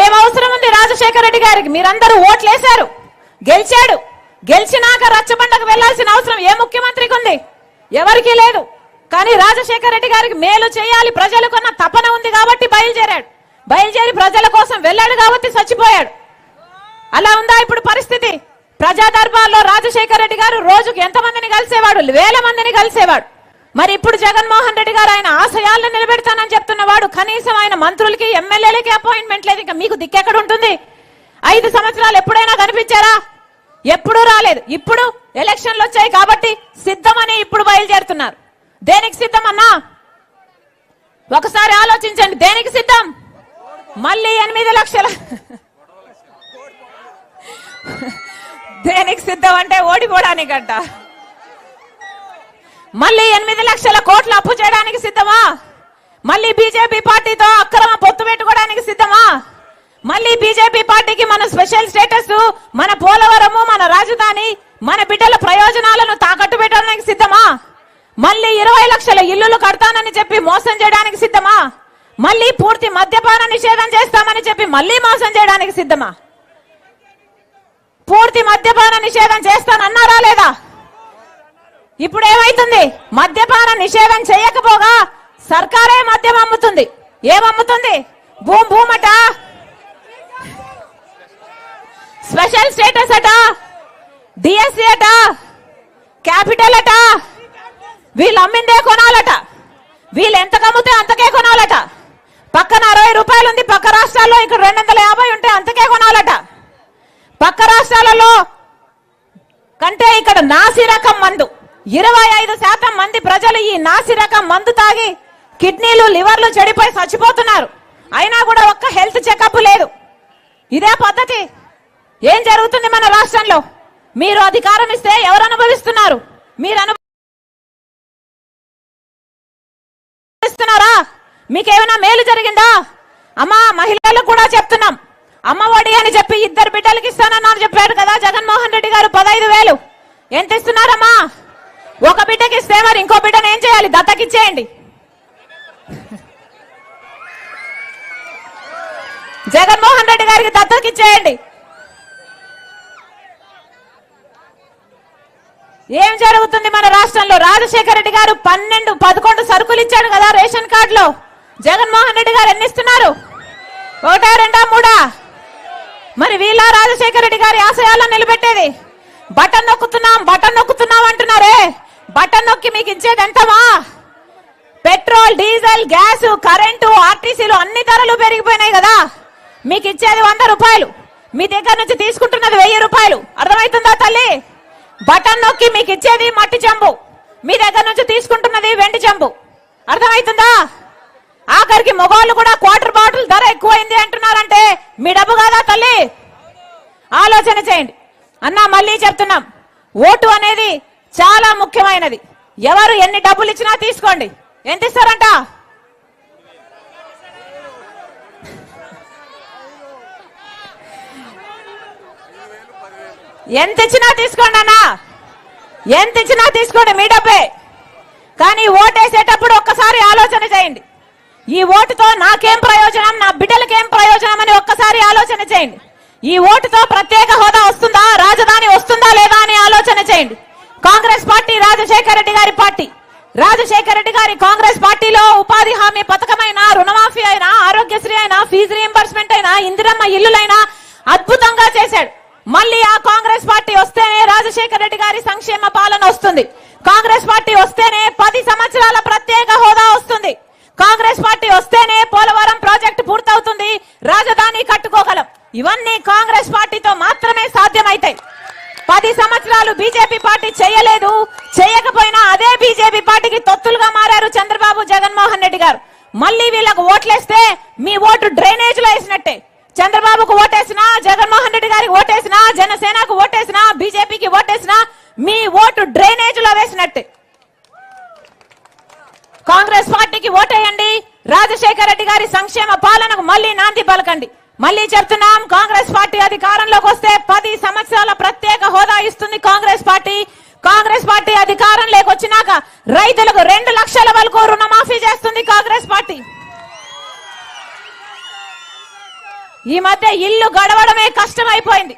ఏం అవసరం ఉంది రాజశేఖర రెడ్డి గారికి? మీరందరూ ఓట్లేశారు. గెలిచాడు. గెలిచినాక రచ్చబండకు వెళ్ళాల్సిన అవసరం ఏ ముఖ్యమంత్రికి ఉంది? ఎవరికీ లేదు. కానీ రాజశేఖర రెడ్డి గారికి మేలు చేయాలి. ప్రజలకున్న తపన ఉంది కాబట్టి బయలుదేరాడు. బయలుదేరి ప్రజల కోసం వెళ్ళాడు కాబట్టి చచ్చిపోయాడు. అలా ఉందా ఇప్పుడు పరిస్థితి? ప్రజా దర్బార్లో రాజశేఖర రెడ్డి గారు రోజుకు ఎంత మందిని కలిసేవాడు? వేల మందిని కలిసేవాడు. మరి ఇప్పుడు జగన్మోహన్ రెడ్డి గారు ఆయన ఆశయాలను నిలబెడతానని చెప్తున్నవాడు కనీసం ఆయన మంత్రులకి ఎమ్మెల్యేలకి అపాయింట్మెంట్ లేదు. ఇంకా మీకు దిక్కెక్కడ ఉంటుంది? ఐదు సంవత్సరాలు ఎప్పుడైనా కనిపించారా? ఎప్పుడూ రాలేదు. ఇప్పుడు ఎలక్షన్లు వచ్చాయి కాబట్టి సిద్ధమని ఇప్పుడు బయలుదేరుతున్నారు. దేనికి సిద్ధమన్నా ఒకసారి ఆలోచించండి. దేనికి సిద్ధం? మళ్ళీ ఎనిమిది లక్షల దేనికి సిద్ధం అంటే ఓడిపోవడానికంట. మళ్ళీ ఎనిమిది లక్షల కోట్లు అప్పు చేయడానికి సిద్ధమా? మళ్ళీ బీజేపీ పార్టీతో అక్రమ పొత్తు పెట్టుకోవడానికి సిద్ధమా? మళ్ళీ బీజేపీ పార్టీకి మన స్పెషల్ స్టేటస్ మన పోలవరము మన రాజధాని మన బిడ్డల ప్రయోజనాలను తాకట్టు పెట్టడానికి సిద్ధమా? మళ్ళీ ఇరవై లక్షల ఇల్లులు కడతానని చెప్పి మోసం చేయడానికి సిద్ధమా? మళ్ళీ పూర్తి మద్యపాన నిషేధం చేస్తామని చెప్పి మళ్ళీ మోసం చేయడానికి సిద్ధమా? పూర్తి మద్యపాన నిషేధం చేస్తానన్నారా లేదా? ఇప్పుడు ఏమైతుంది మద్యపాన నిషేధం చేయకపోగా సర్కారే మద్యం అమ్ముతుంది. ఏమమ్ముతుంది? భూమి భూమట. స్పెషల్ స్టేటస్ అట. డిఎస్సి అట. క్యాపిటల్ అట. వీళ్ళు అమ్మిందే కొనాలట. వీళ్ళు ఎంత కమ్ముతే అంతకే కొనాలట. పక్కన అరవై రూపాయలు ఉంది పక్క రాష్ట్రాల్లో ఇక్కడ రెండు వందల యాభై ఉంటే అంతకే కొనాలట. పక్క రాష్ట్రాలలో కంటే ఇక్కడ నాసి రకం మందు. ఇరవై ఐదు శాతం మంది ప్రజలు ఈ నాసి రకం మందు తాగి కిడ్నీలు లివర్లు చెడిపోయి చచ్చిపోతున్నారు. అయినా కూడా ఒక్క హెల్త్ చెకప్ లేదు. ఇదే పద్ధతి ఏం జరుగుతుంది మన రాష్ట్రంలో? మీరు అధికారం ఇస్తే ఎవరు అనుభవిస్తున్నారు? మీరు అనుభవిస్తున్నారా? మీకేమైనా మేలు జరిగిందా? అమ్మా మహిళలకు కూడా చెప్తున్నాం. అమ్మ ఒడి అని చెప్పి ఇద్దరు బిడ్డలకి ఇస్తానన్నారు చెప్పాడు కదా జగన్మోహన్ రెడ్డి గారు పదహైదు వేలు. ఎంత ఇస్తున్నారమ్మా? ఒక బిడ్డకి ఇస్తే మరి ఇంకో బిడ్డను ఏం చేయాలి? దత్తకిచ్చేయండి. జగన్మోహన్ రెడ్డి గారికి దత్తకిచ్చేయండి. ఏం జరుగుతుంది మన రాష్ట్రంలో? రాజశేఖర రెడ్డి గారు పన్నెండు పదకొండు సరుకులు ఇచ్చాడు కదా రేషన్ కార్డులో. జగన్మోహన్ రెడ్డి గారు ఎన్ని ఇస్తున్నారు? ఒకటా రెండా మూడా? మరి వీళ్ళ రాజశేఖర రెడ్డి గారి ఆశయాలను నిలబెట్టేది. బటన్ నొక్కుతున్నాం బటన్ నొక్కుతున్నాం అంటున్నారే బటన్ నొక్కి మీకు ఇచ్చేది పెట్రోల్ డీజిల్ గ్యాస్ కరెంటు ఆర్టీసీలు అన్ని ధరలు పెరిగిపోయినాయి కదా. మీకు ఇచ్చేది వంద రూపాయలు. మీ దగ్గర నుంచి తీసుకుంటున్నది వెయ్యి రూపాయలు. అర్థమవుతుందా తల్లి? బటన్ నొక్కి మీకు ఇచ్చేది మట్టి చెంబు. మీ దగ్గర నుంచి తీసుకుంటున్నది వెండి చెంబు. అర్థమవుతుందా? ఆఖరికి మొగోళ్ళు కూడా క్వార్టర్ బాటిల్ ధర ఎక్కువైంది అంటున్నారంటే మీ డబ్బు కాదా తల్లి? ఆలోచన చేయండి. అన్నా మళ్ళీ చెప్తున్నాం. ఓటు అనేది చాలా ముఖ్యమైనది. ఎవరు ఎన్ని డబ్బులు ఇచ్చినా తీసుకోండి. ఎంత ఇస్తారంట? ఎంత ఇచ్చినా తీసుకోండి అన్న. ఎంత ఇచ్చినా తీసుకోండి మీ డబ్బే. కానీ ఓటేసేటప్పుడు ఒక్కసారి ఆలోచన చేయండి. ఈ ఓటుతో నాకేం ప్రయోజనం నా బిడ్డలకేం ప్రయోజనం అని ఒక్కసారి ఆలోచన చేయండి. ఈ ఓటుతో ప్రత్యేక హోదా వస్తుందా రాజధాని వస్తుందా లేదా అని ఆలోచన చేయండి. కాంగ్రెస్ పార్టీ రాజశేఖర రెడ్డి గారి పార్టీ. రాజశేఖర రెడ్డి గారి కాంగ్రెస్ పార్టీలో ఉపాధి హామీ పథకమైన రుణమాఫీ అయినా ఆరోగ్యశ్రీ అయినా ఫీజు రీఎంబర్స్మెంట్ అయినా ఇందిరమ్మ ఇల్లులైనా అద్భుతంగా చేశాడు. మళ్ళీ ఆ కాంగ్రెస్ పార్టీ వస్తేనే రాజశేఖర రెడ్డి గారి సంక్షేమ పాలన వస్తుంది. కాంగ్రెస్ పార్టీ వస్తేనే పది సంవత్సరాల ప్రత్యేక హోదా వస్తుంది. కాంగ్రెస్ పార్టీ వస్తేనే పోలవరం ప్రాజెక్టు పూర్తవుతుంది. రాజధాని కట్టుకోగలం. ఇవన్నీ కాంగ్రెస్ పార్టీతో మాత్రమే సాధ్యమైతాయి. పది సంవత్సరాలు బీజేపీ పార్టీ చేయలేదు. చేయకపోయినా అదే బీజేపీ పార్టీకి తొత్తులుగా మారారు చంద్రబాబు జగన్మోహన్ రెడ్డి గారు. మళ్ళీ వీళ్ళకు ఓట్లేస్తే మీ ఓటు డ్రైనేజ్లో వేసినట్టే. చంద్రబాబుకు ఓటేసినా జగన్మోహన్ రెడ్డి గారికి ఓటేసినా జనసేనకు ఓటేసినా బీజేపీకి ఓటేసినా మీ ఓటు డ్రైనేజ్లో వేసినట్టే. కాంగ్రెస్ పార్టీకి ఓటేయండి. రాజశేఖర రెడ్డి గారి సంక్షేమ పాలనకు మళ్ళీ నాంది పలకండి. మళ్ళీ చెప్తున్నాం కాంగ్రెస్ పార్టీ అధికారంలోకి వస్తే పది సంవత్సరాల ప్రత్యేక హోదా ఇస్తుంది కాంగ్రెస్ పార్టీ. కాంగ్రెస్ పార్టీ అధికారం లేకొచ్చినాక రైతులకు రెండు లక్షల వరకు రుణమాఫీ చేస్తుంది కాంగ్రెస్ పార్టీ. ఈ మధ్య ఇల్లు గడవడమే కష్టమైపోయింది.